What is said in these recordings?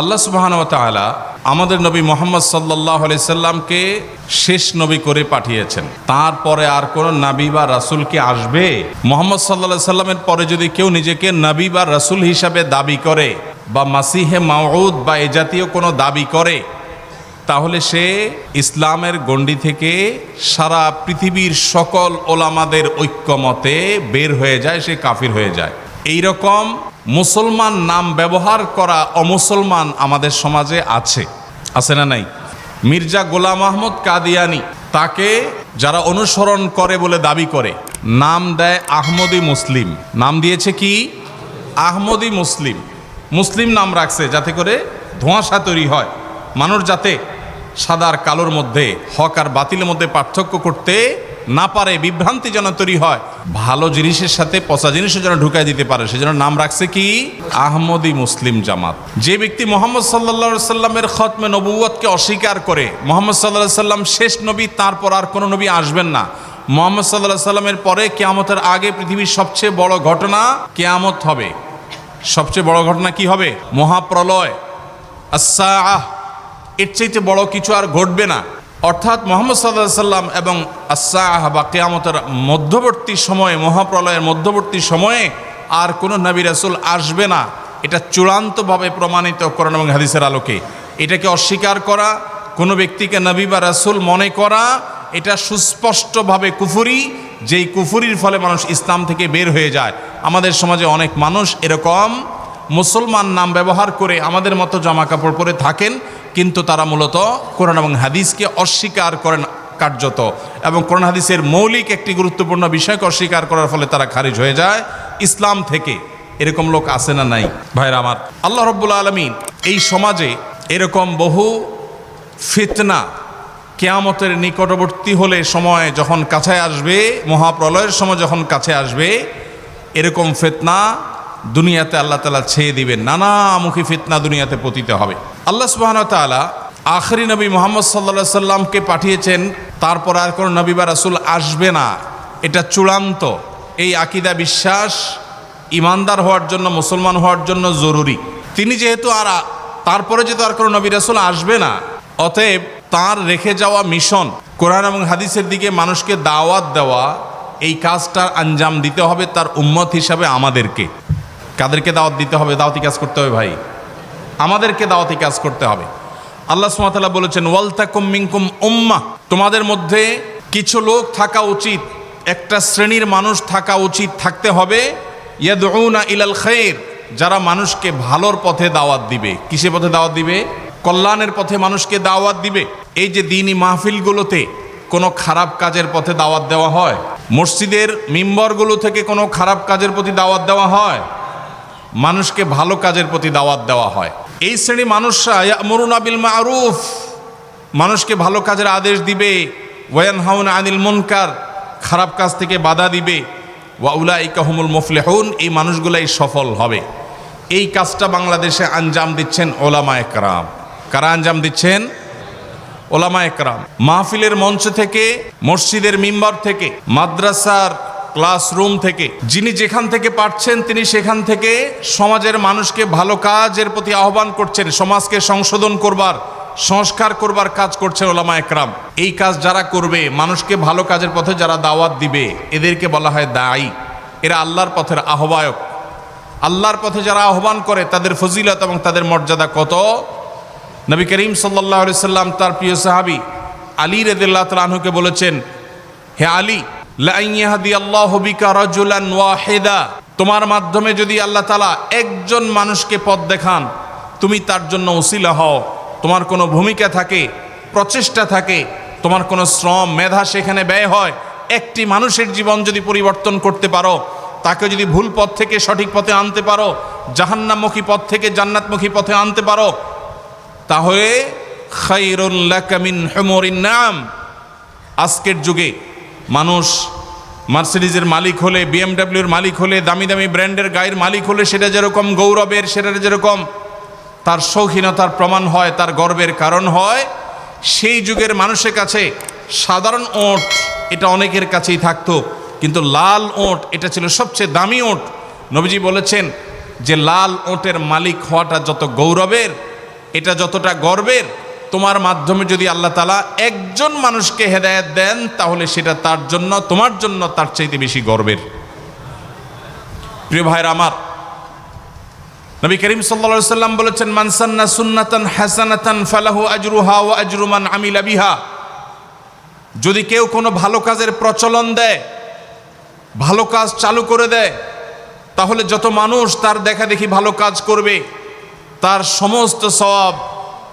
আল্লাহ সুবাহান তাআলা আমাদের নবী মোহাম্মদ সাল্লাহ সাল্লামকে শেষ নবী করে পাঠিয়েছেন। তারপরে আর কোনো নাবী বা রাসুল কি আসবে? মোহাম্মদ সাল্লাহ সাল্লামের পরে যদি কেউ নিজেকে নবী বা রাসুল হিসাবে দাবি করে বা মাসিহে মাউদ বা এ জাতীয় কোনো দাবি করে, তাহলে সে ইসলামের গণ্ডি থেকে সারা পৃথিবীর সকল ওলামাদের ঐক্যমতে বের হয়ে যায়, সে কাফির হয়ে যায়। এই রকম মুসলমান নাম ব্যবহার করা অমুসলমান আমাদের সমাজে আছে। আছে না নাই? মির্জা গোলাম আহমদ কাদিয়ানি তাকে যারা অনুসরণ করে বলে দাবি করে, নাম দেয় আহমদি মুসলিম। নাম দিয়েছে কি? আহমদি মুসলিম। মুসলিম নাম রাখছে যাতে করে ধোঁয়াশা তৈরি হয়। মানুষ যাতে সাদার কালোর মধ্যে, হক আর বাতিলের মধ্যে পার্থক্য করতে না পারে, বিভ্রান্তি যেন তৈরি হয়। ভালো জিনিসের সাথে পচা জিনিসও যেন ঢুকাই দিতে পারে। সেজন্য নাম রাখছে কি? আহমদি মুসলিম জামাত। যে ব্যক্তি মোহাম্মদ সাল্লা সাল্লামের খতমে নবুয়তকে অস্বীকার করে, মোহাম্মদ সাল্লাহ সাল্লাম শেষ নবী, তারপর আর কোনো নবী আসবেন না। মোহাম্মদ সাল্লাহ সাল্লামের পরে কেয়ামতের আগে পৃথিবীর সবচেয়ে বড় ঘটনা কেয়ামত হবে। সবচেয়ে বড় ঘটনা কি হবে? মহাপ্রলয়। আসাহ এর চাইতে বড় কিছু আর ঘটবে না। অর্থাৎ মোহাম্মদ সাল্লাহ সাল্লাম এবং আসাহ বা কেয়ামতের মধ্যবর্তী সময়ে, মহাপ্রলয়ের মধ্যবর্তী সময়ে আর কোনো নবী রাসুল আসবে না। এটা চূড়ান্তভাবে প্রমাণিত করেন এবং হাদিসের আলোকে। এটাকে অস্বীকার করা, কোনো ব্যক্তিকে নবী বা রাসুল মনে করা, এটা সুস্পষ্টভাবে কুফুরি, যেই কুফুরির ফলে মানুষ ইসলাম থেকে বের হয়ে যায়। আমাদের সমাজে অনেক মানুষ এরকম মুসলমান নাম ব্যবহার করে আমাদের মতো জামা কাপড় পরে থাকেন, কিন্তু তারা মূলত কোরআন এবং হাদিসকে অস্বীকার করেন কার্যত। এবং কোরআন হাদিসের মৌলিক একটি গুরুত্বপূর্ণ বিষয়কে অস্বীকার করার ফলে তারা খারিজ হয়ে যায়। ইসলাম থেকে এরকম লোক আছে না নাই? ভাইরা আমার, আল্লাহ রব্বুল আলমিন এই সমাজে এরকম বহু ফিতনা কেয়ামতের নিকটবর্তী হলে সময় যখন কাছে আসবে, মহাপ্রলয়ের সময় যখন কাছে আসবে, এরকম ফিতনা দুনিয়াতে আল্লাহ তালা ছেয়ে দিবেন নানামুখী ফিতনা দুনিয়াতে পতিত হবে। আল্লাহ সুবাহন তালা আখরি নবী মোহাম্মদ সাল্লা সাল্লামকে পাঠিয়েছেন, তারপর আর কোনো নবী বা রাসুল আসবে না। এটা চূড়ান্ত। এই আকিদা বিশ্বাস ইমানদার হওয়ার জন্য, মুসলমান হওয়ার জন্য জরুরি। তিনি যেহেতু আর তারপরে যেহেতু আর কোনো নবী রাসুল আসবে না, অতএব তার রেখে যাওয়া মিশন, কোরআন এবং হাদিসের দিকে মানুষকে দাওয়াত দেওয়া, এই কাজটার আঞ্জাম দিতে হবে তার উম্মত হিসাবে আমাদেরকে। কাদেরকে দাওয়াত দিতে হবে, দাওয়াতি কাজ করতে হবে ভাই। আমাদেরকে দাওয়াতি কাজ করতে হবে। আল্লাহ সুমাতালা বলেছেন, ওয়ালতাকুম মিনকুম উম্মা তোমাদের মধ্যে কিছু লোক থাকা উচিত, একটা শ্রেণির মানুষ থাকা উচিত, থাকতে হবে। ইয়াদউনা ইলাল খাইর, যারা মানুষকে ভালোর পথে দাওয়াত দিবে। কিসের পথে দাওয়াত দিবে? কল্যাণের পথে মানুষকে দাওয়াত দিবে। এই যে দিনই মাহফিলগুলোতে কোনো খারাপ কাজের পথে দাওয়াত দেওয়া হয়, মসজিদের মিম্বরগুলো থেকে কোনো খারাপ কাজের প্রতি দাওয়াত দেওয়া হয় মানুষকে ভালো কাজের প্রতি দাওয়াত দেওয়া হয়। এই শ্রেণি মানুষরা মরুনা বিল মারুফ, মানুষকে ভালো কাজের আদেশ দিবে। ওয়ান হাউন আনিল মুনকার, খারাপ কাজ থেকে বাধা দিবে। ওয়াউলা ইকাহমুল মুফলেহুন, এই মানুষগুলাই সফল হবে। এই কাজটা বাংলাদেশে আঞ্জাম দিচ্ছেন ওলামা একরাম কারা আঞ্জাম দিচ্ছেন? ওলামা একরাম মাহফিলের মঞ্চ থেকে, মসজিদের মিম্বার থেকে, মাদ্রাসার ক্লাসরুম থেকে। যিনি যেখান থেকে পারছেন, তিনি সেখান থেকে সমাজের মানুষকে ভালো কাজের প্রতি আহ্বান করছেন, সমাজকে সংশোধন করবার, সংস্কার করবার কাজ করছেন ওলামা একরাম। এই কাজ যারা করবে, মানুষকে ভালো কাজের পথে যারা দাওয়াত দিবে, এদেরকে বলা হয় দায়ী। এরা আল্লাহর পথের আহ্বায়ক। আল্লাহর পথে যারা আহ্বান করে, তাদের ফজিলত এবং তাদের মর্যাদা কত? নবী করিম সাল্লাহ সাল্লাম তার প্রিয় সাহাবি আলী রেদুল্লাহ তালহুকে বলেছেন, হে আলী তোমার মাধ্যমে যদি আল্লাহ তালা একজন মানুষকে পথ দেখান, তুমি তার জন্য ওসিলা হও। তোমার কোনো ভূমিকা থাকে, প্রচেষ্টা থাকে, তোমার কোনো শ্রম, মেধা সেখানে ব্যয় হয়, একটি মানুষের জীবন যদি পরিবর্তন করতে পারো, তাকে যদি ভুল পথ থেকে সঠিক পথে আনতে পারো, জাহান্নামুখী পথ থেকে জান্নাতমুখী পথে আনতে পারো, তাহলে খাইরুল্লাকামিন হেমরিন নাম। আজকের যুগে মানুষ মার্সিডিজের মালিক হলে, বিএমডাব্লিউর মালিক হলে, দামি দামি ব্র্যান্ডের গায়ের মালিক হলে সেটা যেরকম গৌরবের, সেটা যেরকম তার শৌখিনতার প্রমাণ হয়, তার গর্বের কারণ হয়, সেই যুগের মানুষের কাছে সাধারণ ওট এটা অনেকের কাছেই থাকতো, কিন্তু লাল ওট এটা ছিল সবচেয়ে দামি ওট। নবীজি বলেছেন যে লাল ওটের মালিক হওয়াটা যত গৌরবের, এটা যতটা গর্বের তোমার মাধ্যমে যদি আল্লাহ তালা একজন মানুষকে হেদায়েত দেন, তাহলে সেটা তার জন্য, তোমার জন্য তার চাইতে বেশি গর্বের। প্রিয় ভাইরা আমার, নবী করিম সাল্লা সাল্লাম বলেছেন মানসান্না সুন্নাতান হাসানাতান ফালাহু আজরুহা ও আজরুমান আমিলা বিহা। যদি কেউ কোনো ভালো কাজের প্রচলন দেয়, ভালো কাজ চালু করে দেয়, তাহলে যত মানুষ তার দেখা দেখি ভালো কাজ করবে, তার সমস্ত সব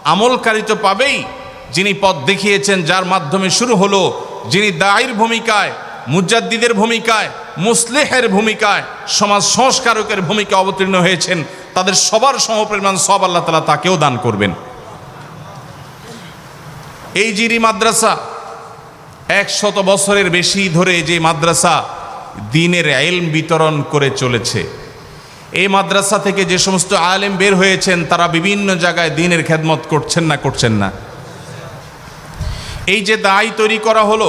আমলকারী তো পাবেই। যিনি পথ দেখিয়েছেন, যার মাধ্যমে শুরু হলো, যিনি দায়ের ভূমিকায়, মুজাদ্দিদের ভূমিকায়, মুসলেহের ভূমিকায়, সমাজ সংস্কারকের ভূমিকা অবতীর্ণ হয়েছেন, তাদের সবার সমপরিমাণ সব আল্লাহ তালা তাকেও দান করবেন। এই জিরি মাদ্রাসা, একশত বছরের বেশি ধরে যে মাদ্রাসা দিনের এলম বিতরণ করে চলেছে এই মাদ্রাসা থেকে যে সমস্ত আলেম বের হয়েছেন, তারা বিভিন্ন জায়গায় দিনের খেদমত করছেন না করছেন না। এই যে দায় তৈরি করা হলো,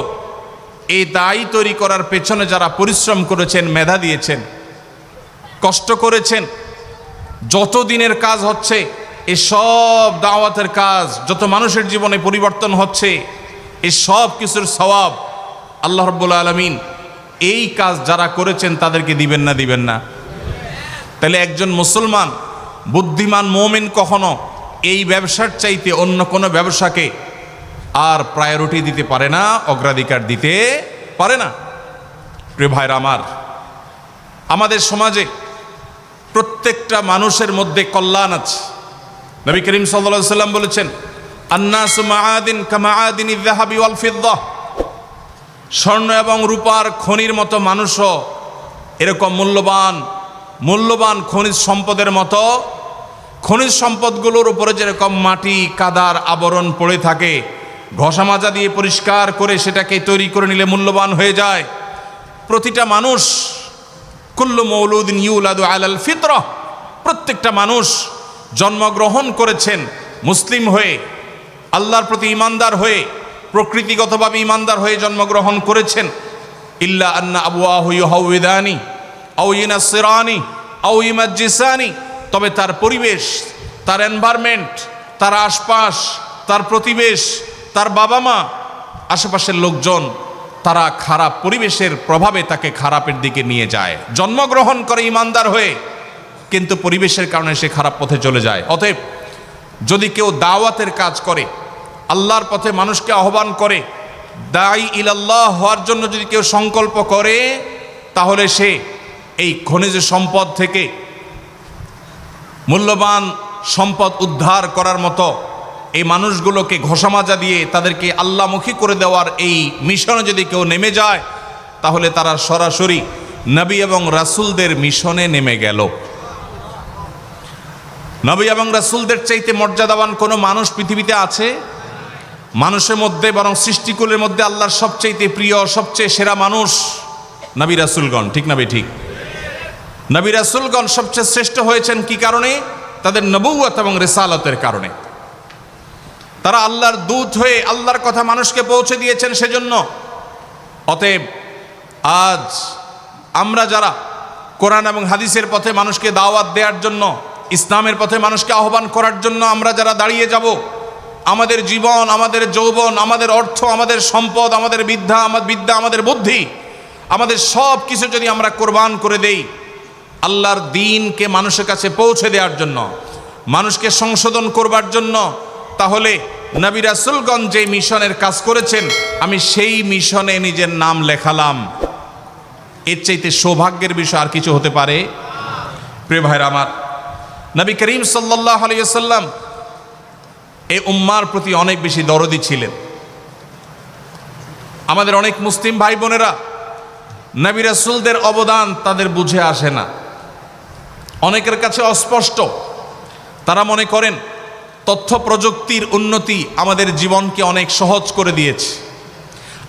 এই দায় তৈরি করার পেছনে যারা পরিশ্রম করেছেন, মেধা দিয়েছেন, কষ্ট করেছেন, যত দিনের কাজ হচ্ছে এই সব দাওয়াতের কাজ, যত মানুষের জীবনে পরিবর্তন হচ্ছে এই সব কিছুর সওয়াব আল্লাহ রব্বুল আলমিন, এই কাজ যারা করেছেন, তাদেরকে দিবেন না দিবেন না। তাহলে একজন মুসলমান, বুদ্ধিমান মোমেন কখনো এই ব্যবসার চাইতে অন্য কোনো ব্যবসাকে আর প্রায়োরিটি দিতে পারে না, অগ্রাধিকার দিতে পারে না। প্রিয় ভাইরা আমার, আমাদের সমাজে প্রত্যেকটা মানুষের মধ্যে কল্যাণ আছে। নবী করিম সাল্লা সাল্লাম বলেছেন, আন্নাস মাআদিন কামাআদিন ইযাহাবি ওয়াল স্বর্ণ এবং রূপার খনির মতো মানুষও এরকম মূল্যবান মূল্যবান খনিজ সম্পদের মতো, খনিজ সম্পদগুলোর উপরে যেরকম মাটি, কাদার আবরণ পড়ে থাকে, ঘষা মাজা দিয়ে পরিষ্কার করে সেটাকে তৈরি করে নিলে মূল্যবান হয়ে যায়। প্রতিটা মানুষ, কুল্লু মৌলুদিন ইউলাদু আলাল ফিতর, প্রত্যেকটা মানুষ জন্মগ্রহণ করেছেন মুসলিম হয়ে, আল্লাহর প্রতি ইমানদার হয়ে, প্রকৃতিগতভাবে ইমানদার হয়ে জন্মগ্রহণ করেছেন। ইল্লা আন্না আবুয়া হাউদানি ইমাজিসানি তবে তার পরিবেশ, তার এনভায়রনমেন্ট তার আশপাশ, তার প্রতিবেশ, তার বাবা মা আশেপাশের লোকজন, তারা খারাপ পরিবেশের প্রভাবে তাকে খারাপের দিকে নিয়ে যায়। জন্মগ্রহণ করে ইমানদার হয়ে, কিন্তু পরিবেশের কারণে সে খারাপ পথে চলে যায়। অতএব, যদি কেউ দাওয়াতের কাজ করে, আল্লাহর পথে মানুষকে আহ্বান করে দায়ী ইলাল্লাহ হওয়ার জন্য যদি কেউ সংকল্প করে, তাহলে সে এই খনিজ সম্পদ থেকে মূল্যবান সম্পদ উদ্ধার করার মতো এই মানুষগুলোকে ঘষামাজা দিয়ে তাদেরকে আল্লামুখী করে দেওয়ার এই মিশনে যদি কেউ নেমে যায়, তাহলে তারা সরাসরি নবী এবং রাসুলদের মিশনে নেমে গেল। নবী এবং রাসুলদের চাইতে মর্যাদাবান কোনো মানুষ পৃথিবীতে আছে? মানুষের মধ্যে বরং সৃষ্টিকুলের মধ্যে আল্লাহর সবচাইতে প্রিয়, সবচেয়ে সেরা মানুষ নবী রাসুলগণ, ঠিক না ঠিক? নবী রাসুলগণ সবচেয়ে শ্রেষ্ঠ হয়েছেন কি কারণে? তাদের নবুয়ত এবং রেসালতের কারণে। তারা আল্লাহর দূত হয়ে আল্লাহর কথা মানুষকে পৌঁছে দিয়েছেন সেজন্য। অতএব আজ আমরা যারা কোরআন এবং হাদিসের পথে মানুষকে দাওয়াত দেওয়ার জন্য, ইসলামের পথে মানুষকে আহ্বান করার জন্য আমরা যারা দাঁড়িয়ে যাব, আমাদের জীবন, আমাদের যৌবন, আমাদের অর্থ, আমাদের সম্পদ, আমাদের বিদ্যা আমাদের বিদ্যা, আমাদের বুদ্ধি, আমাদের সব কিছু যদি আমরা কোরবান করে দেই আল্লাহর দিনকে মানুষের কাছে পৌঁছে দেওয়ার জন্য, মানুষকে সংশোধন করবার জন্য, তাহলে নবী রাসুলগঞ্জ যে মিশনের কাজ করেছেন, আমি সেই মিশনে নিজের নাম লেখালাম। এর চাইতে সৌভাগ্যের বিষয় আর কিছু হতে পারে? প্রিয় ভাইরা আমার, নবী করিম সাল্লাহ আলিয়াল্লাম এই উম্মার প্রতি অনেক বেশি দরদি ছিলেন। আমাদের অনেক মুসলিম ভাই বোনেরা, নবী রাসুলদের অবদান তাদের বুঝে আসে না। অনেকের কাছে অস্পষ্ট। তারা মনে করেন, তথ্য প্রযুক্তির উন্নতি আমাদের জীবনকে অনেক সহজ করে দিয়েছে।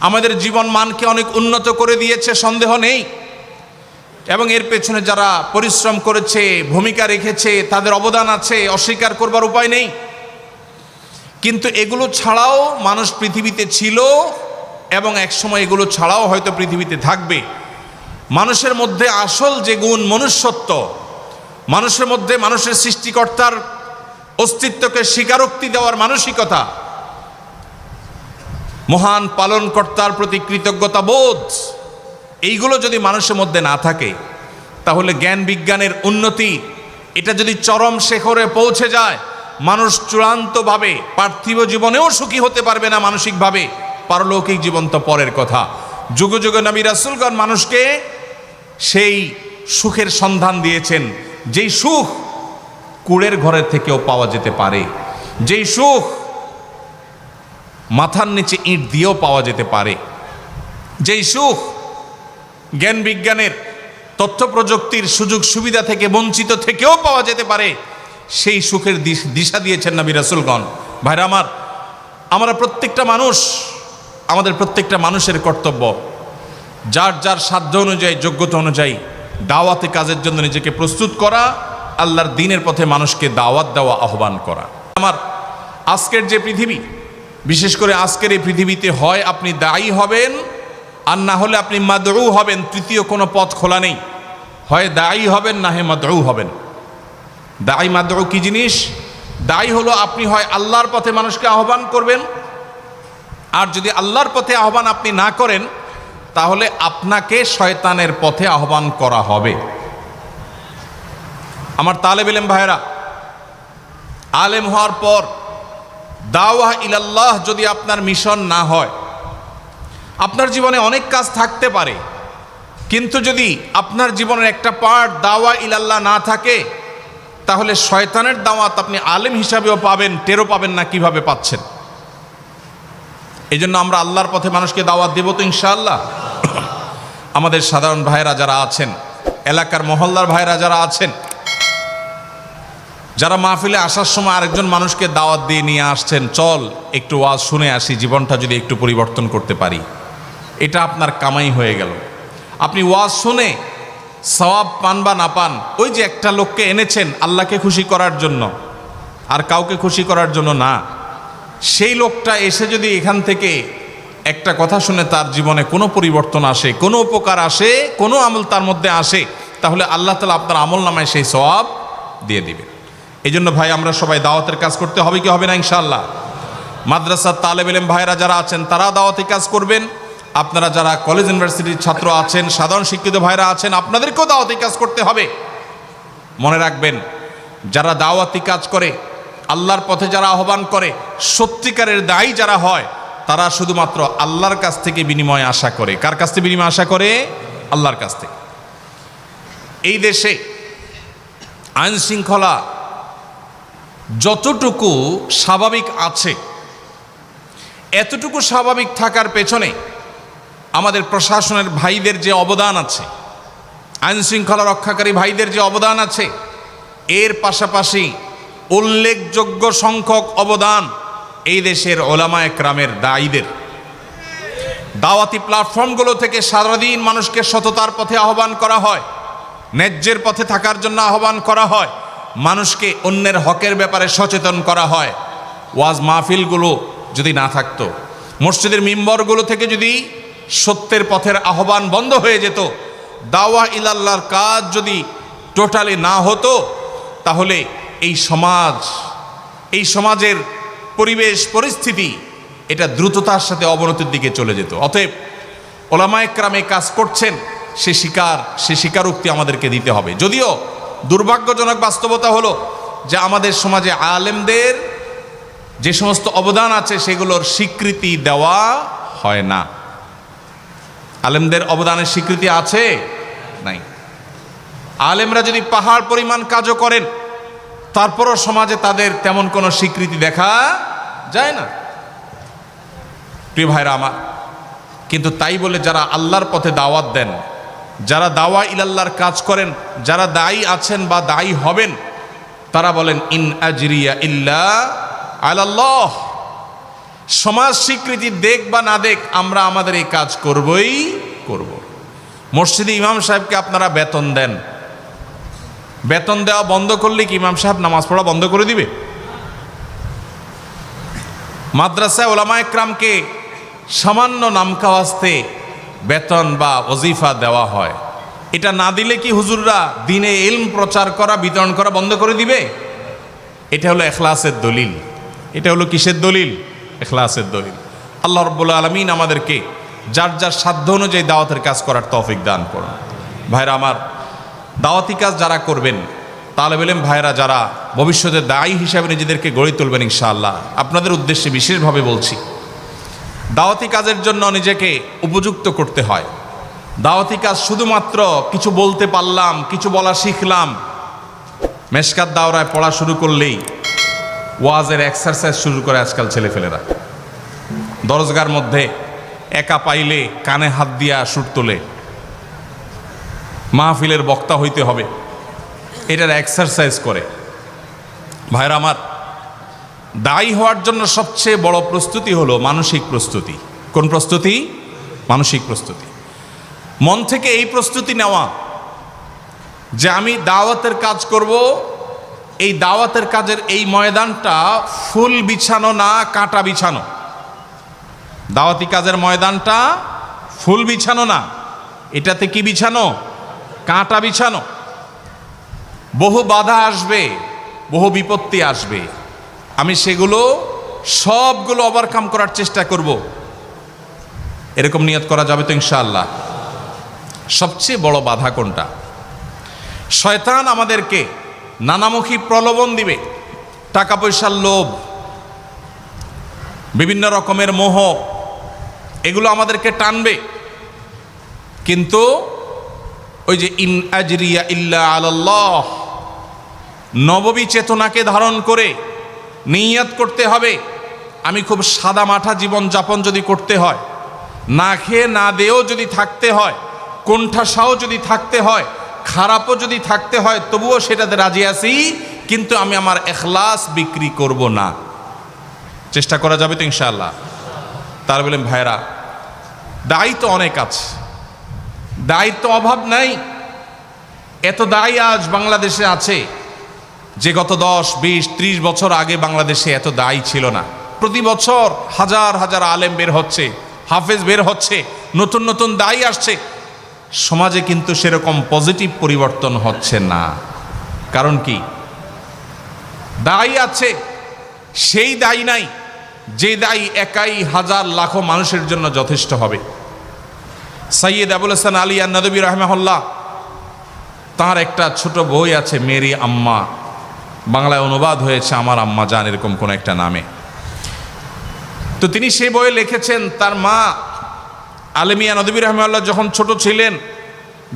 আমাদের জীবন মানকে অনেক উন্নত করে দিয়েছে, সন্দেহ নেই। এবং এর পেছনে যারা পরিশ্রম করেছে, ভূমিকা রেখেছে, তাদের অবদান আছে, অস্বীকার করবার উপায় নেই। কিন্তু এগুলো ছাড়াও মানুষ পৃথিবীতে ছিল এবং একসময় এগুলো ছাড়াও হয়তো পৃথিবীতে থাকবে। মানুষের মধ্যে আসল যে গুণ মনুষ্যত্ব মানুষের মধ্যে মানুষের সৃষ্টিকর্তার অস্তিত্বকে স্বীকারোক্তি দেওয়ার মানসিকতা। মহান পালনকর্তার প্রতি কৃতজ্ঞতা বোধ এইগুলো যদি মানুষের মধ্যে না থাকে, তাহলে জ্ঞান বিজ্ঞানের উন্নতি, এটা যদি চরম শেখরে পৌঁছে যায়, মানুষ চূড়ান্তভাবে পার্থিব জীবনেও সুখী হতে পারবে না মানসিকভাবে। পারলৌকিক জীবন তো পরের কথা। যুগ যুগ নবী রাসুলগণ মানুষকে সেই সুখের সন্ধান দিয়েছেন। যেই সুখ কুড়ের ঘরের থেকেও পাওয়া যেতে পারে, যেই সুখ মাথার নিচে ইট দিয়েও পাওয়া যেতে পারে, যেই সুখ জ্ঞান বিজ্ঞানের তথ্য প্রযুক্তির সুযোগ সুবিধা থেকে বঞ্চিত থেকেও পাওয়া যেতে পারে, সেই সুখের দিশ- দিয়েছেন নবী রাসুলগণ। ভাইরা আমার, আমরা প্রত্যেকটা মানুষ আমাদের প্রত্যেকটা মানুষের কর্তব্য, যার যার সাধ্য অনুযায়ী, যোগ্যতা অনুযায়ী দাওয়াতে কাজের জন্য নিজেকে প্রস্তুত করা, আল্লাহর দিনের পথে মানুষকে দাওয়াত দেওয়া, আহ্বান করা। আমার আজকের যে পৃথিবী, বিশেষ করে আজকের এই পৃথিবীতে হয় আপনি দায়ী হবেন, আর না হলে আপনি মাদরু হবেন, তৃতীয় কোনো পথ খোলা নেই। হয় দায়ী হবেন, না হে মাদরু হবেন। দায়ী মাদরু কি জিনিস? দায়ী হলো আপনি হয় আল্লাহর পথে মানুষকে আহ্বান করবেন, আর যদি আল্লাহর পথে আহ্বান আপনি না করেন তাহলে আপনাকে শয়তানের পথে আহ্বান করা হবে। আমার তালেব এলেম ভাইরা আলেম হওয়ার পর দাওয়া ইলাল্লাহ যদি আপনার মিশন না হয়, আপনার জীবনে অনেক কাজ থাকতে পারে। কিন্তু যদি আপনার জীবনের একটা পার্ট দাওয়া ইলাল্লাহ না থাকে, তাহলে শয়তানের দাওয়াত আপনি আলেম হিসাবেও পাবেন, টেরও পাবেন না কীভাবে পাচ্ছেন। এই জন্য আমরা আল্লাহর পথে মানুষকে দাওয়াত দেব তো ইনশাআল্লাহ। আমাদের সাধারণ ভাইরা যারা আছেন, এলাকার মহল্লার ভাইরা যারা আছেন, যারা মাহফিলে আসার সময় আরেকজন মানুষকে দাওয়াত দিয়ে নিয়ে আসছেন, চল একটু ওয়াজ শুনে আসি, জীবনটা যদি একটু পরিবর্তন করতে পারি। এটা আপনার কামাই হয়ে গেল। আপনি ওয়াজ শুনে সওয়াব পান বা না পান, ওই যে একটা লোককে এনেছেন আল্লাহকে খুশি করার জন্য, আর কাউকে খুশি করার জন্য না। সেই লোকটা এসে যদি এখান থেকে একটা কথা শুনে তার জীবনে কোনো পরিবর্তন আসে, কোনো উপকার আসে, কোনো আমল তার মধ্যে আসে, তাহলে আল্লাহ তালা আপনার আমল নামায় সেই সব দিয়ে দিবে এই জন্য ভাই, আমরা সবাই দাওয়াতের কাজ করতে হবে কি হবে না ইনশাআল্লাহ? মাদ্রাসার তালেব এলেম ভাইরা যারা আছেন, তারা দাওয়াতি কাজ করবেন। আপনারা যারা কলেজ ইউনিভার্সিটির ছাত্র আছেন, সাধারণ শিক্ষিত ভাইরা আছেন, আপনাদেরকেও দাওয়াতি কাজ করতে হবে। মনে রাখবেন, যারা দাওয়াতি কাজ করে আল্লাহর পথে যারা আহ্বান করে, সত্যিকারের দায়ী যারা হয়, তারা শুধুমাত্র আল্লাহর কাছ থেকে বিনিময় আশা করে। কার কাছ থেকে বিনিময় আশা করে? আল্লাহর কাছ থেকে। এই দেশে আইন শৃঙ্খলা যতটুকু স্বাভাবিক আছে, এতটুকু স্বাভাবিক থাকার পেছনে আমাদের প্রশাসনের ভাইদের যে অবদান আছে, আইন শৃঙ্খলা রক্ষাকারী ভাইদের যে অবদান আছে, এর পাশাপাশি উল্লেখযোগ্য সংখ্যক অবদান এই দেশের ওলামা একরামের দায়ীদের। দাওয়াতি প্ল্যাটফর্মগুলো থেকে সারাদিন মানুষকে সততার পথে আহ্বান করা হয়, ন্যায্যের পথে থাকার জন্য আহ্বান করা হয়, মানুষকে অন্যের হকের ব্যাপারে সচেতন করা হয়। ওয়াজ মাহফিলগুলো যদি না থাকতো, মসজিদের মিম্বরগুলো থেকে যদি সত্যের পথের আহ্বান বন্ধ হয়ে যেত, দাওয়া ইলাল্লাহর কাজ যদি টোটালি না হতো, তাহলে এই সমাজ, এই সমাজের পরিবেশ, পরিস্থিতি, এটা দ্রুততার সাথে অবনতির দিকে চলে যেত। অতএব ওলামায় ক্রামে কাজ করছেন, সে শিকার, সে স্বীকারোক্তি আমাদেরকে দিতে হবে। যদিও দুর্ভাগ্যজনক বাস্তবতা হলো যে আমাদের সমাজে আলেমদের যে সমস্ত অবদান আছে, সেগুলোর স্বীকৃতি দেওয়া হয় না। আলেমদের অবদানের স্বীকৃতি আছে? নাই। আলেমরা যদি পাহাড় পরিমাণ কাজও করেন তারপরও সমাজে তাদের তেমন কোনো স্বীকৃতি দেখা যায় না। প্রিয় ভাইরা আমার, কিন্তু তাই বলে যারা আল্লাহর পথে দাওয়াত দেন, যারা দাওয়া ইলাল্লাহর কাজ করেন, যারা দায়ী আছেন বা দায়ী হবেন, তারা বলেন, ইন আজরিয়া ইল্লা আলাল্লাহ। সমাজ স্বীকৃতি দেখ বা না দেখ, আমরা আমাদের এই কাজ করবই করব। মসজিদে ইমাম সাহেবকে আপনারা বেতন দেন বেতন দেওয়া বন্ধ করলে কি ইমাম সাহেব নামাজ পড়া বন্ধ করে দিবে? মাদ্রাসায় ওলামা একরামকে সামান্য নামকাওয়াস্তে বেতন বা অজিফা দেওয়া হয়। এটা না দিলে কি হুজুররা দিনে ইলম প্রচার করা, বিতরণ করা বন্ধ করে দিবে? এটা হলো এখলাসের দলিল। এটা হলো কিসের দলিল? এখলাসের দলিল। আল্লাহ রব্বুল আলমিন আমাদেরকে যার যার সাধ্য অনুযায়ী দাওয়াতের কাজ করার তৌফিক দান করুন। ভাইরা আমার দাওয়াতি কাজ যারা করবেন তালেব এলেম ভাইরা যারা ভবিষ্যতে দায়ী হিসাবে নিজেদেরকে গড়ে তুলবেন ইনশাআল্লাহ। আপনাদের উদ্দেশ্যে বিশেষভাবে বলছি, দাওয়াতি কাজের জন্য নিজেকে উপযুক্ত করতে হয়। দাওয়াতি কাজ শুধুমাত্র কিছু বলতে পারলাম, কিছু বলা শিখলাম, মেশকাত দাওরায় পড়া শুরু করলেই ওয়াজের এক্সারসাইজ শুরু করে আজকাল ছেলেফেলেরা। দরজগার মধ্যে একা পাইলে কানে হাত দিয়া সুর তোলে। মাহফিলের বক্তা হইতে হবে। এটার এক্সারসাইজ করে। ভাইরা আমার, দায়ী হওয়ার জন্য সবচেয়ে বড় প্রস্তুতি হলো মানসিক প্রস্তুতি। কোন প্রস্তুতি? মানসিক প্রস্তুতি। মন থেকে এই প্রস্তুতি নেওয়া যে আমি দাওয়াতের কাজ করব, এই দাওয়াতের কাজের এই ময়দানটা ফুল বিছানো না কাঁটা বিছানো। দাওয়াতি কাজের ময়দানটা ফুল বিছানো না। এটাতে কি বিছানো? কাঁটা বিছানো। বহু বাধা আসবে, বহু বিপত্তি আসবে। আমি সেগুলো, সবগুলো ওভারকাম করার চেষ্টা করব। এরকম নিয়ত করা যাবে তো ইনশাআল্লাহ। সবচেয়ে বড় বাধা কোনটা? শয়তান আমাদেরকে নানামুখী প্রলোভন দিবে টাকা পয়সার লোভ, বিভিন্ন রকমের মোহ, এগুলো আমাদেরকে টানবে। কিন্তু ওই যে, ইন আজরিয়া ইল্লা আল্লাহ নববী চেতনাকে ধারণ করে নিয়াত করতে হবে। আমি খুব সাদা মাঠা জীবন যাপন যদি করতে হয়, না খেয়ে না দেও যদি থাকতে হয়, কোণঠাসাও যদি থাকতে হয়, খারাপও যদি থাকতে হয়, তবুও সেটাতে রাজি আছি, কিন্তু আমি আমার এখলাস বিক্রি করব না। চেষ্টা করা যাবে তো ইনশাআল্লাহ। তার বলেন, ভাইরা, দায়িত্ব অনেক আছে। দায়িত্ব অভাব নাই। এত দায়ী আজ বাংলাদেশে আছে যে গত দশ, বিশ, ত্রিশ বছর আগে বাংলাদেশে এত দায়ী ছিল না। প্রতি বছর হাজার হাজার আলেম বের হচ্ছে, হাফেজ বের হচ্ছে, নতুন নতুন দায়ী আসছে। সমাজে কিন্তু সেরকম পজিটিভ পরিবর্তন হচ্ছে না। কারণ কি? দায়ী আছে, সেই দায়ী নাই, যে দায়ী একাই হাজার, লাখো মানুষের জন্য যথেষ্ট হবে। সৈয়দ আবুল হাসান আলী আন্নাদবী রহমাহুল্লাহ, তার একটা ছোট বই আছে, মেরি আম্মা। বাংলায় অনুবাদ হয়েছে, আমার আম্মা যান এরকম কোন একটা নামে। তো তিনি সেই বইয়ে লিখেছেন, তার মা আলমিয়া নদী রহমাল্লাহ যখন ছোট ছিলেন,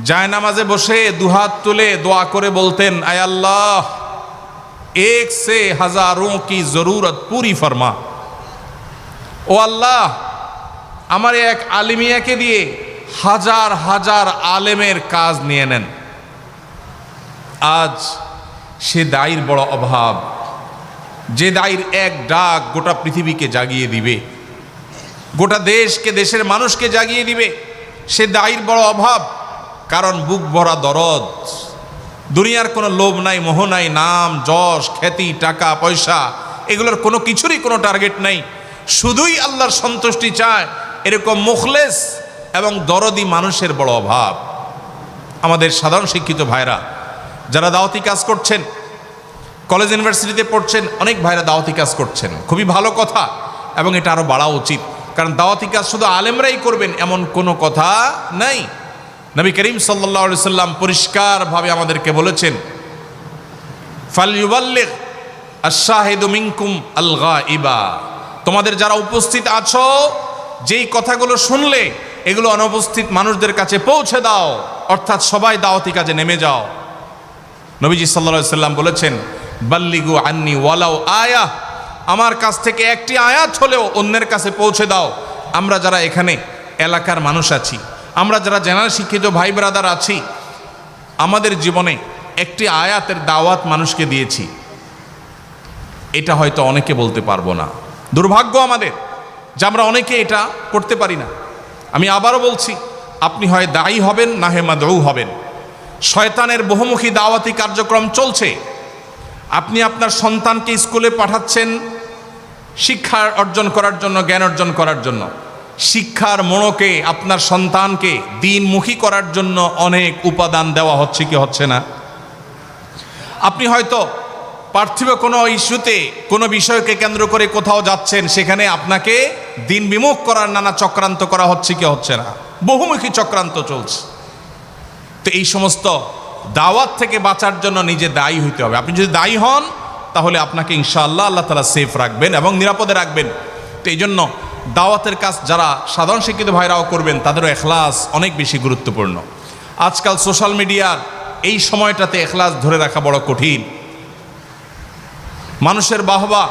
জায়নামাজে বসে দুহাত তুলে দোয়া করে বলতেন, আয় আল্লাহ, এক সে হাজারো কি জরুরত পুরি ফরমা। ও আল্লাহ, আমার এক আলিমিয়াকে দিয়ে হাজার হাজার আলেমের কাজ নিয়ে নেন। আজ সে দায়ের বড় অভাব। যে দায়ের এক ডাক গোটা পৃথিবীকে জাগিয়ে দিবে। গোটা দেশকে, দেশের মানুষকে জাগিয়ে দিবে। সে দায়ের বড় অভাব। কারণ বুক ভরা দরদ। দুনিয়ার কোনো লোভ নাই, মোহ নাই, নাম, যশ, খ্যাতি, টাকা, পয়সা, এগুলোর কোনো কিছুরই কোনো টার্গেট নাই। শুধুই আল্লাহর সন্তুষ্টি চায়, এরকম মুখলেস এবং দরদি মানুষের বড় অভাব। আমাদের সাধারণ শিক্ষিত ভাইরা, যারা দাওয়াতি কাজ করছেন, কলেজ ইউনিভার্সিটিতে পড়ছেন, অনেক ভাইরা দাওয়াতি কাজ করছেন। খুবই ভালো কথা এবং এটা আরও বাড়া উচিত। কারণ দাওয়াতি কাজ শুধু আলেমরাই করবেন এমন কোনো কথা নাই। নবী করিম সাল্লা সাল্লাম পরিষ্কারভাবে আমাদেরকে বলেছেন ইবা তোমাদের যারা উপস্থিত আছো, যেই কথাগুলো শুনলে এগুলো অনুপস্থিত মানুষদের কাছে পৌঁছে দাও। অর্থাৎ সবাই দাওয়াতি কাজে নেমে যাও। নবীজি সাল্লা সাল্লাম বলেছেন, বাল্লিগু আন্নি ওয়ালাও আয়া। আমার কাছ থেকে একটি আয়াত হলেও অন্যের কাছে পৌঁছে দাও। আমরা যারা এখানে এলাকার মানুষ আছি, আমরা যারা জেনারেল শিক্ষিত ভাই ব্রাদার আছি, আমাদের জীবনে একটি আয়াতের দাওয়াত মানুষকে দিয়েছি। এটা হয়তো অনেকে বলতে পারব না। দুর্ভাগ্য আমাদের যে আমরা অনেকে এটা করতে পারি না। আমি আবারও বলছি, আপনি হয় দায়ী হবেন না হে মাদৌ হবেন। শয়তানের বহুমুখী দাওয়াতি কার্যক্রম চলছে। আপনি আপনার সন্তানকে স্কুলে পাঠাচ্ছেন শিক্ষা অর্জন করার জন্য, জ্ঞান অর্জন করার জন্য। শিক্ষার মোড়কে আপনার সন্তানকে দিনমুখী করার জন্য অনেক উপাদান দেওয়া হচ্ছে কি হচ্ছে না। আপনি হয়তো পার্থিব কোনো ইস্যুতে, কোনো বিষয়কে কেন্দ্র করে কোথাও যাচ্ছেন, সেখানে আপনাকে দিন বিমুখ করার নানা চক্রান্ত করা হচ্ছে কি হচ্ছে না? বহুমুখী চক্রান্ত চলছে। তো এই সমস্ত দাওয়াত থেকে বাঁচার জন্য নিজে দায়ী হইতে হবে। আপনি যদি দায়ী হন, তাহলে আপনাকে ইনশাআল্লাহ আল্লাহ তালা সেফ রাখবেন এবং নিরাপদে রাখবেন। তো এই জন্য দাওয়াতের কাজ যারা সাধারণ শিক্ষিত ভাইরাও করবেন তাদেরও এখলাস অনেক বেশি গুরুত্বপূর্ণ। আজকাল সোশ্যাল মিডিয়ার এই সময়টাতে এখলাস ধরে রাখা বড় কঠিন। মানুষের বাহবা,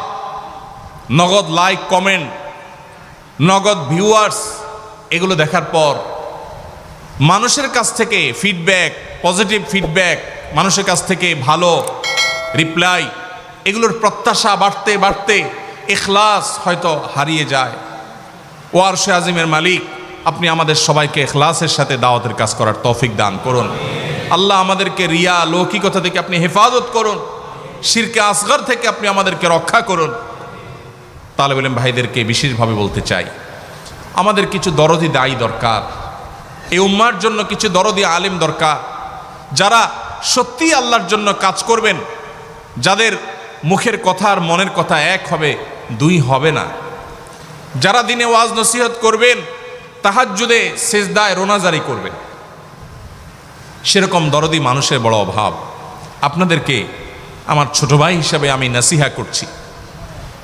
নগদ লাইক কমেন্ট নগদ ভিউয়ার্স এগুলো দেখার পর মানুষের কাছ থেকে ফিডব্যাক পজিটিভ ফিডব্যাক মানুষের কাছ থেকে ভালো রিপ্লাই এগুলোর প্রত্যাশা বাড়তে বাড়তে এখলাস হয়তো হারিয়ে যায়। ওয়ারশে আজিমের মালিক, আপনি আমাদের সবাইকে এখলাসের সাথে দাওয়াতের কাজ করার তৌফিক দান করুন। আল্লাহ আমাদেরকে রিয়া, লৌকিকতা থেকে আপনি হেফাজত করুন। শিরকে আসগর থেকে আপনি আমাদেরকে রক্ষা করুন। তাহলে বলেন, ভাইদেরকে বিশেষভাবে বলতে চাই, আমাদের কিছু দরদি দায়ী দরকার। এই উম্মার জন্য কিছু দরদি আলেম দরকার। যারা সত্যি আল্লাহর জন্য কাজ করবেন, যাদের মুখের কথা আর মনের কথা এক হবে, দুই হবে না। যারা দিনে ওয়াজ নসিহত করবেন তাহার তাহাজ্জুদে সেজদায় রোনাজারি করবেন। সেরকম দরদি মানুষের বড় অভাব। আপনাদেরকে আমার ছোট ভাই হিসাবে আমি নাসিহা করছি।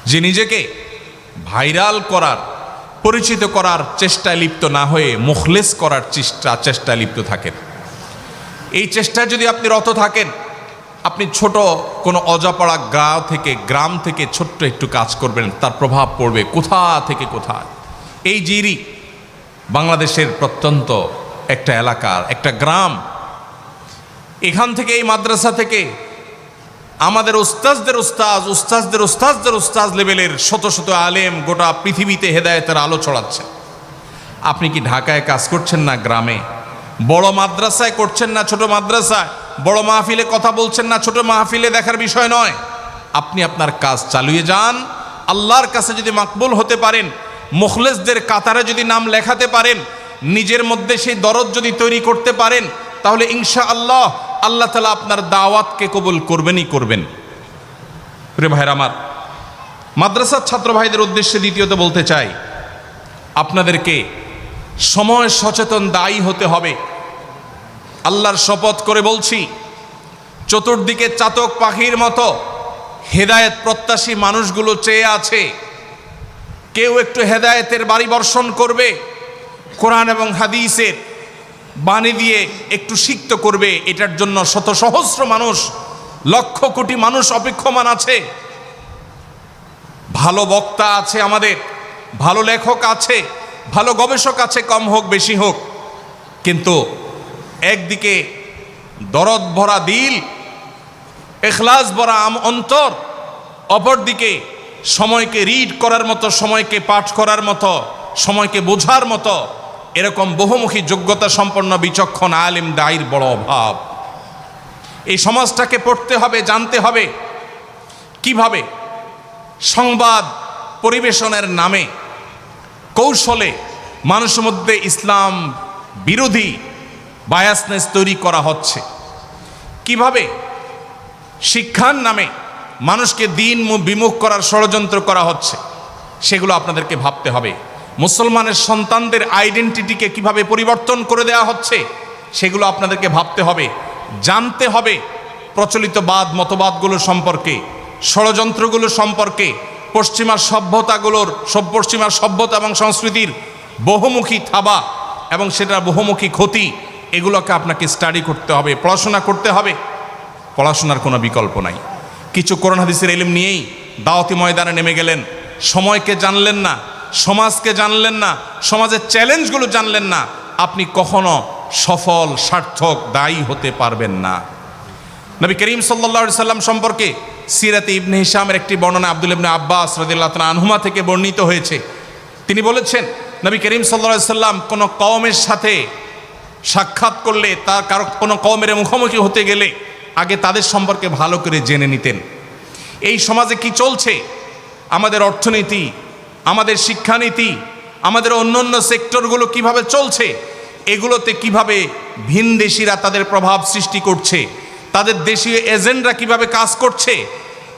যে নিজেকে ভাইরাল করার, পরিচিত করার চেষ্টায় লিপ্ত না হয়ে মুখলেস করার চেষ্টা, চেষ্টায় লিপ্ত থাকেন। এই চেষ্টায় যদি আপনি রত থাকেন, আপনি ছোট কোনো অজাপাড়া গ্রাম থেকে গ্রাম থেকে ছোট্ট একটু কাজ করবেন, তার প্রভাব পড়বে কোথা থেকে কোথায়? এই জিরি বাংলাদেশের প্রত্যন্ত একটা এলাকার, একটা গ্রাম, এখান থেকে এই মাদ্রাসা থেকে আমাদের উস্তাজদের উস্তাজ, উস্তাজদের উস্তাজদের উস্তাজ লেভেলের শত শত আলেম গোটা পৃথিবীতে হেদায়েতের আলো ছড়াচ্ছে। আপনি কি ঢাকায় কাজ করছেন না গ্রামে? বড় মাদ্রাসায় করছেন না ছোট মাদ্রাসায়? বড় মাহফিলে কথা বলছেন না ছোট মাহফিলে দেখার বিষয় নয়। আপনি আপনার কাজ চালিয়ে যান, আল্লাহর কাছে যদি মাকবুল হতে পারেন, মুখলেসদের কাতারে যদি নাম লেখাতে পারেন, নিজের মধ্যে সেই দরদ যদি তৈরি করতে পারেন তাহলে ইনশা আল্লাহ আল্লাহ তালা আপনার দাওয়াতকে কবুল করবেনই করবেন। প্রিয় ভাইয়ের আমার, মাদ্রাসার ছাত্র ভাইদের উদ্দেশ্যে দ্বিতীয়ত বলতে চাই, আপনাদেরকে সময় সচেতন দায়ী হতে হবে। আল্লাহর শপথ করে বলছি, চতুর্দিকে চাতক পাখির মতো হেদায়েত প্রত্যাশী মানুষগুলো চেয়ে আছে। কেউ একটু হেদায়েতের বাড়ি বর্ষণ করবে, কোরআন এবং হাদিসের বাণী দিয়ে একটু সিক্ত করবে, এটার জন্য শত সহস্র মানুষ, লক্ষ কোটি মানুষ অপেক্ষমান আছে। ভালো বক্তা আছে আমাদের, ভালো লেখক আছে, ভালো গবেষক আছে, কম হোক, বেশি হোক। কিন্তু একদিকে দরদ ভরা দিল, এখলাস ভরা আম অন্তর, অপরদিকে সময়কে রিড করার মতো, সময়কে পাঠ করার মতো, সময়কে বোঝার মতো এরকম বহুমুখী যোগ্যতা সম্পন্ন বিচক্ষণ আলিম দায়ের বড় অভাব। এই সমাজটাকে পড়তে হবে, জানতে হবে কীভাবে সংবাদ পরিবেশনের নামে, কৌশলে মানুষের মধ্যে ইসলাম বিরোধী বায়াসনেস তৈরি করা হচ্ছে। কীভাবে শিক্ষার নামে মানুষকে দিন বিমুখ করার ষড়যন্ত্র করা হচ্ছে, সেগুলো আপনাদেরকে ভাবতে হবে। মুসলমানের সন্তানদের আইডেন্টিটিকে কীভাবে পরিবর্তন করে দেওয়া হচ্ছে, সেগুলো আপনাদেরকে ভাবতে হবে, জানতে হবে প্রচলিত বাদ মতবাদগুলো সম্পর্কে, ষড়যন্ত্রগুলো সম্পর্কে পশ্চিমা সভ্যতাগুলোর সব পশ্চিমা সভ্যতা এবং সংস্কৃতির বহুমুখী থাবা এবং সেটার বহুমুখী ক্ষতি, এগুলোকে আপনাকে স্টাডি করতে হবে, পড়াশোনা করতে হবে। পড়াশোনার কোনো বিকল্প নাই। কিছু করোনা হাদিসের এলিম নিয়েই দাওয়াতি ময়দানে নেমে গেলেন। সময়কে জানলেন না। সমাজকে জানলেন না, সমাজের চ্যালেঞ্জগুলো জানলেন না, আপনি কখনো সফল, সার্থক, দায়ী হতে পারবেন না। নবী করিম সাল্লা সাল্লাম সম্পর্কে সিরাতে ইবনে হিসামের একটি বর্ণনা আব্দুল ইবনে আব্বাস রদিল্লাহ আনহুমা থেকে বর্ণিত হয়েছে। তিনি বলেছেন, নবী করিম সাল্লা সাল্লাম কোনো কওমের সাথে সাক্ষাৎ করলে তার কারও কোনো কওমের মুখোমুখি হতে গেলে আগে তাদের সম্পর্কে ভালো করে জেনে নিতেন। এই সমাজে কি চলছে? আমাদের অর্থনীতি আমাদের শিক্ষানীতি, আমাদের অন্য অন্য সেক্টরগুলো কীভাবে চলছে, এগুলোতে কীভাবে ভিনদেশিরা তাদের প্রভাব সৃষ্টি করছে, তাদের দেশীয় এজেন্টরা কীভাবে কাজ করছে,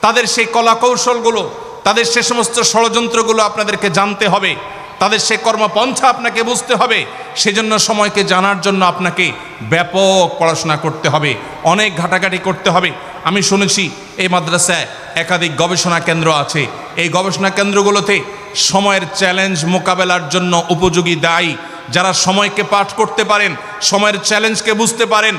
তাদের সেই কলা কৌশলগুলো তাদের সে সমস্ত ষড়যন্ত্রগুলো আপনাদেরকে জানতে হবে, তাদের সে কর্মপন্থা আপনাকে বুঝতে হবে, সেজন্য সময়কে জানার জন্য আপনাকে ব্যাপক পড়াশোনা করতে হবে, অনেক ঘাটাঘাটি করতে হবে। আমি শুনেছি এই মাদ্রাসায় একাধিক গবেষণা কেন্দ্র আছে। এই গবেষণা কেন্দ্রগুলোতে সময়ের চ্যালেঞ্জ মোকাবেলার জন্য উপযোগী দায়ী, যারা সময়কে পাঠ করতে পারেন, সময়ের চ্যালেঞ্জকে বুঝতে পারেন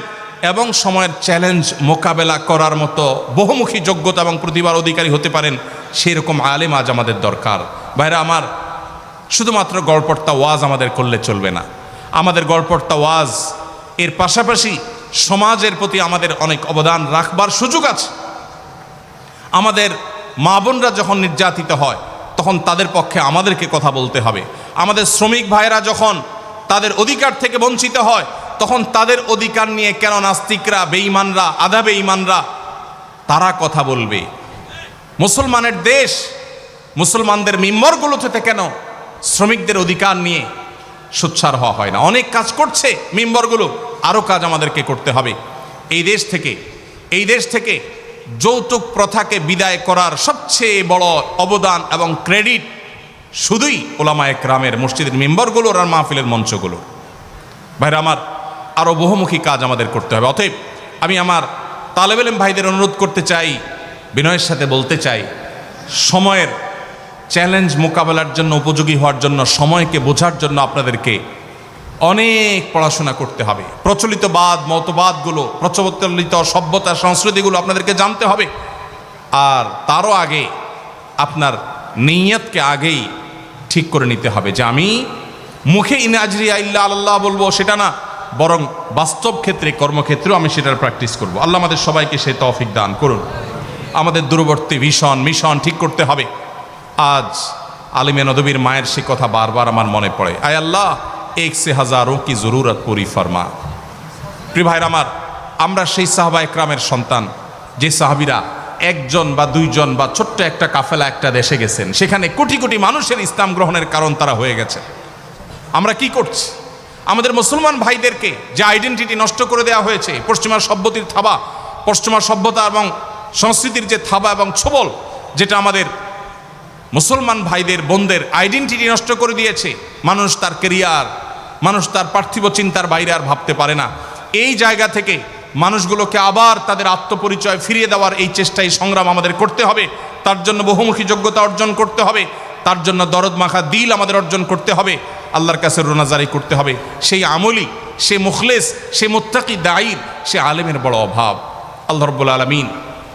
এবং সময়ের চ্যালেঞ্জ মোকাবেলা করার মতো বহুমুখী যোগ্যতা এবং প্রতিভার অধিকারী হতে পারেন, সেরকম আলেম আজ আমাদের দরকার। বাইরে আমার, শুধুমাত্র গড়পড়তা ওয়াজ আমাদের করলে চলবে না। আমাদের গড়পড়তা ওয়াজ, এর পাশাপাশি সমাজের প্রতি আমাদের অনেক অবদান রাখবার সুযোগ আছে। আমাদের মা বোনরা যখন নির্যাতিত হয়, তখন তাদের পক্ষে আমাদেরকে কথা বলতে হবে। আমাদের শ্রমিক ভাইরা যখন তাদের অধিকার থেকে বঞ্চিত হয়, তখন তাদের অধিকার নিয়ে কেন নাস্তিকরা, বেঈমানরা, আধা বেঈমানরা, তারা কথা বলবে। মুসলমানের দেশ, মুসলমানদের মিম্বরগুলোতে কেন শ্রমিকদের অধিকার নিয়ে সোচ্চার হওয়া হয় না? অনেক কাজ করছে মিম্বরগুলো আরও কাজ আমাদেরকে করতে হবে। এই দেশ থেকে, এই দেশ থেকে যৌতুক প্রথাকে বিদায় করার সবচেয়ে বড় অবদান এবং ক্রেডিট শুধুই ওলামায় গ্রামের মসজিদের মেম্বরগুলোর আর মাহফিলের মঞ্চগুলোর ভাইরা, আমার আরও বহুমুখী কাজ আমাদের করতে হবে। অতএব আমি আমার তালেবেলেম ভাইদের অনুরোধ করতে চাই, বিনয়ের সাথে বলতে চাই, সময়ের চ্যালেঞ্জ মোকাবেলার জন্য, উপযোগী হওয়ার জন্য, সময়কে বোঝার জন্য আপনাদেরকে অনেক পড়াশোনা করতে হবে। প্রচলিত বাদ, মতবাদগুলো, প্রচলিত সভ্যতা, সংস্কৃতিগুলো আপনাদেরকে জানতে হবে। আর তারও আগে আপনার নিয়তকে আগেই ঠিক করে নিতে হবে যে আমি মুখে ইনাজরিয়া ইল্লা আল্লাহ বলব সেটা না, বরং বাস্তব ক্ষেত্রে, কর্মক্ষেত্রেও আমি সেটার প্র্যাকটিস করব। আল্লাহ আমাদের সবাইকে সে তৌফিক দান করুন। আমাদের দূরবর্তী ভীষণ মিশন ঠিক করতে হবে। আজ আলিমে নদবীর মায়ের সে কথা বারবার আমার মনে পড়ে। আয় আল্লাহ এক সে হাজারো কি জরুরত পুরি ফরমা। প্রিয় আমার, আমরা সেই সাহাবা একরামের সন্তান, যে সাহাবিরা একজন বা দুইজন বা ছোট্ট একটা কাফেলা একটা দেশে গেছেন, সেখানে কোটি কোটি মানুষের ইসলাম গ্রহণের কারণ তারা হয়ে গেছে। আমরা কি করছি? আমাদের মুসলমান ভাইদেরকে যে আইডেন্টিটি নষ্ট করে দেওয়া হয়েছে পশ্চিমা সভ্যতির থাবা পশ্চিমা সভ্যতা এবং সংস্কৃতির যে থাবা এবং ছোবল, যেটা আমাদের মুসলমান ভাইদের, বোনদের আইডেন্টিটি নষ্ট করে দিয়েছে, মানুষ তার কেরিয়ার মানুষ তার পার্থিব চিন্তার বাইরে আর ভাবতে পারে না। এই জায়গা থেকে মানুষগুলোকে আবার তাদের আত্মপরিচয় ফিরিয়ে দেওয়ার এই চেষ্টায় সংগ্রাম আমাদের করতে হবে। তার জন্য বহুমুখী যোগ্যতা অর্জন করতে হবে। তার জন্য দরদ মাখা দিল আমাদের অর্জন করতে হবে। আল্লাহর কাছে রোনাজারি করতে হবে। সেই আমলি, সে মুখলেস, সে মোত্তাকি দায়ীর, সে আলেমের বড় অভাব। আল্লাহ রব্বুল আলমিন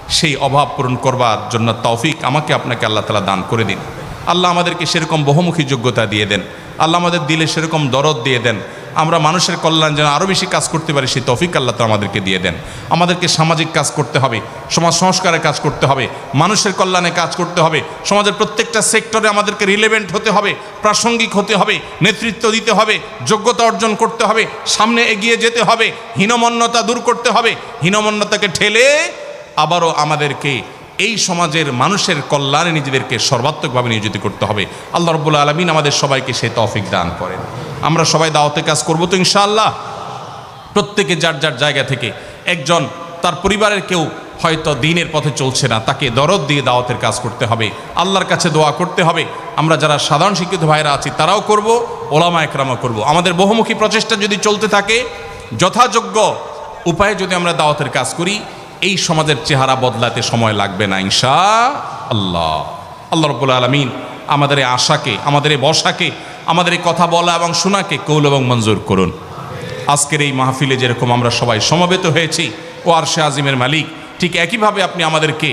সেই অভাব পূরণ করবার জন্য তৌফিক আমাকে আপনাকে আল্লাহ তালা দান করে দিন। আল্লাহ আমাদেরকে সেরকম বহুমুখী যোগ্যতা দিয়ে দেন। আল্লাহ আমাদের দিলে সেরকম দরদ দিয়ে দেন। আমরা মানুষের কল্যাণ যেন আরও বেশি কাজ করতে পারি, সেই তফিক আল্লাহ তো আমাদেরকে দিয়ে দেন। আমাদেরকে সামাজিক কাজ করতে হবে, সমাজ সংস্কারে কাজ করতে হবে, মানুষের কল্যাণে কাজ করতে হবে, সমাজের প্রত্যেকটা সেক্টরে আমাদেরকে রিলেভেন্ট হতে হবে, প্রাসঙ্গিক হতে হবে, নেতৃত্ব দিতে হবে, যোগ্যতা অর্জন করতে হবে, সামনে এগিয়ে যেতে হবে, হীনমন্যতা দূর করতে হবে, হীনমন্যতাকে ঠেলে আবারও আমাদেরকে এই সমাজের মানুষের কল্যাণে নিজেদেরকে সর্বাত্মকভাবে নিয়োজিত করতে হবে। আল্লাহ রব্বুল আলমিন আমাদের সবাইকে সে তফিক দান করেন। আমরা সবাই দাওয়াতে কাজ করব তো ইনশাআল্লাহ। প্রত্যেকে যার যার জায়গা থেকে একজন তার পরিবারের কেউ হয়তো দিনের পথে চলছে না, তাকে দরদ দিয়ে দাওয়াতের কাজ করতে হবে। আল্লাহর কাছে দোয়া করতে হবে। আমরা যারা সাধারণ শিক্ষিত ভাইরা আছি, তারাও করব, ওলামা একরামও করব। আমাদের বহুমুখী প্রচেষ্টা যদি চলতে থাকে, যথাযোগ্য উপায়ে যদি আমরা দাওয়াতের কাজ করি এই সমাজের চেহারা বদলাতে সময় লাগবে না ইনশা আল্লাহ আল্লাহ রব্বুল আলমিন আমাদের এই আশাকে, আমাদের এই বসাকে আমাদের এই কথা বলা এবং শোনাকে কৌল এবং মঞ্জুর করুন। আজকের এই মাহফিলে যেরকম আমরা সবাই সমবেত হয়েছি, ও আরশে আজিমের মালিক, ঠিক একইভাবে আপনি আমাদেরকে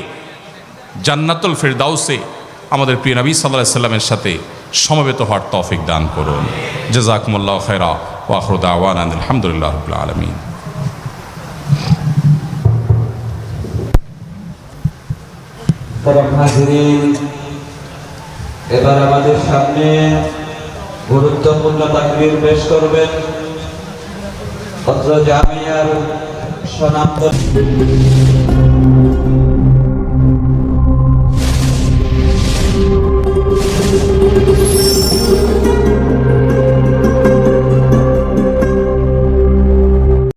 জান্নাতুল ফেরদাউসে আমাদের প্রিয় নবী সাল্লাহ সাল্লামের সাথে সমবেত হওয়ার তৌফিক দান করুন। জাজাকুমুল্লাহ খেরা ওয়াহরুদা আওয়ান আলহামদুলিল্লাহ আলমিন। তারা হাজিরিন এবার আমাদের সামনে গুরুত্বপূর্ণ তাকবীর পেশ করবেন অত্র জামিয়ার সনাতন।